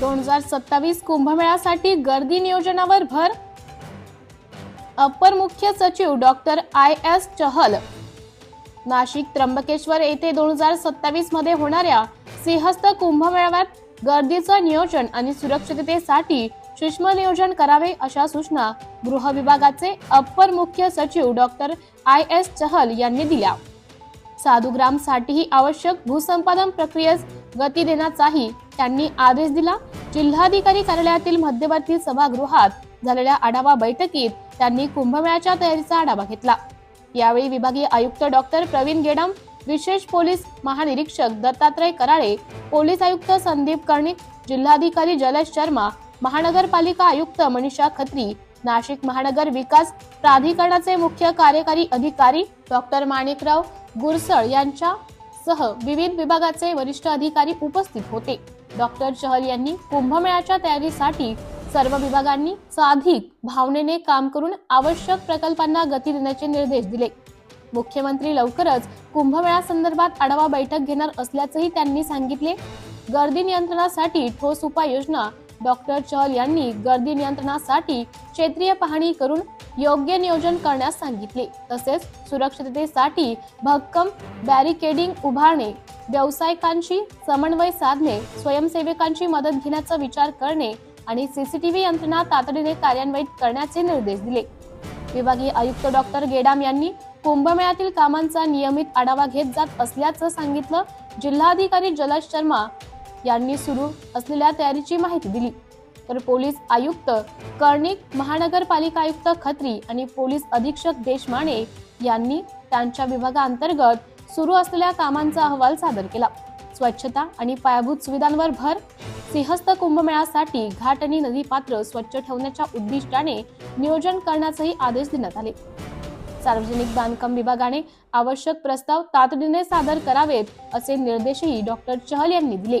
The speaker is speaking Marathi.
दोन हजार सत्तावीस कुंभमेळ्यासाठी गर्दी नियोजनावर भर? अपर मुख्य सचिव doctor I S Chahal Nashik Trimbakeshwar येथे दोन हजार सत्तावीसमध्ये होणाऱ्या सिंहस्थ कुंभमेळाव्यात गर्दीचं नियोजन आणि सुरक्षिततेसाठी सूक्ष्म नियोजन करावे अशा सूचना गृह विभागाचे अपर मुख्य सचिव डॉक्टर आय एस चहल यांनी दिल्या. साधुग्रामसाठीही आवश्यक भूसंपादन प्रक्रियेस गती देण्याचाही त्यांनी आदेश दिला. जिल्हाधिकारी कार्यालयातील मध्यवर्ती सभागृहात झालेल्या आढावा बैठकीत त्यांनी कुंभमेळ्याच्या तयारीचा आढावा घेतला. यावेळी विभागीय आयुक्त डॉक्टर प्रवीण गेडम विशेष पोलीस महानिरीक्षक दत्तात्रय कराळे पोलीस आयुक्त संदीप कर्णिक जिल्हाधिकारी जलज शर्मा महानगरपालिका आयुक्त मनीषा खत्री नाशिक महानगर विकास प्राधिकरणाचे मुख्य कार्यकारी अधिकारी डॉक्टर माणिकराव गुरसळ यांच्या सह विविध विभागाचे वरिष्ठ अधिकारी उपस्थित होते. डॉक्टर चहल यांनी कुंभमेळ्याच्या तयारीसाठी सर्व विभागांनी साधिक भावनेने काम करून आवश्यक प्रकल्पांना गती देण्याचे निर्देश दिले. मुख्यमंत्री लवकरच कुंभमेळा संदर्भात आढावा बैठक घेणार असल्याचंही त्यांनी सांगितले. गर्दी नियंत्रणासाठी ठोस उपाययोजना डॉक्टर चहल यांनी गर्दी नियंत्रणासाठी क्षेत्रीय पाहणी करून योग्य नियोजन करण्यास सांगितले. तसेच सुरक्षिततेसाठी भक्कम बॅरिकेडिंग उभारणे व्यावसायिकांशी समन्वय साधणे स्वयंसेवकांची मदत घेण्याचा विचार करणे आणि सीसीटीव्ही यंत्रणा तातडीने कार्यान्वित करण्याचे निर्देश दिले. विभागीय आयुक्त डॉक्टर गेडाम यांनी कुंभमेळ्यातील कामांचा नियमित आढावा घेत जात असल्याचं सांगितलं. जिल्हाधिकारी जलज शर्मा यांनी सुरू असलेल्या तयारीची माहिती दिली. तर पोलीस आयुक्त कर्णिक महानगरपालिका आयुक्त खत्री आणि पोलीस अधीक्षक देशमाने यांनी त्यांच्या विभागाअंतर्गत सुरू असलेल्या कामांचा अहवाल सादर केला. स्वच्छता आणि पायाभूत सुविधांवर भर सिंहस्थ कुंभमेळ्यासाठी घाट आणि नदी पात्र स्वच्छ ठेवण्याच्या उद्दिष्टाने नियोजन करण्याचेही आदेश देण्यात आले. सार्वजनिक बांधकाम विभागाने आवश्यक प्रस्ताव तातडीने सादर करावेत असे निर्देशही डॉक्टर चहल यांनी दिले.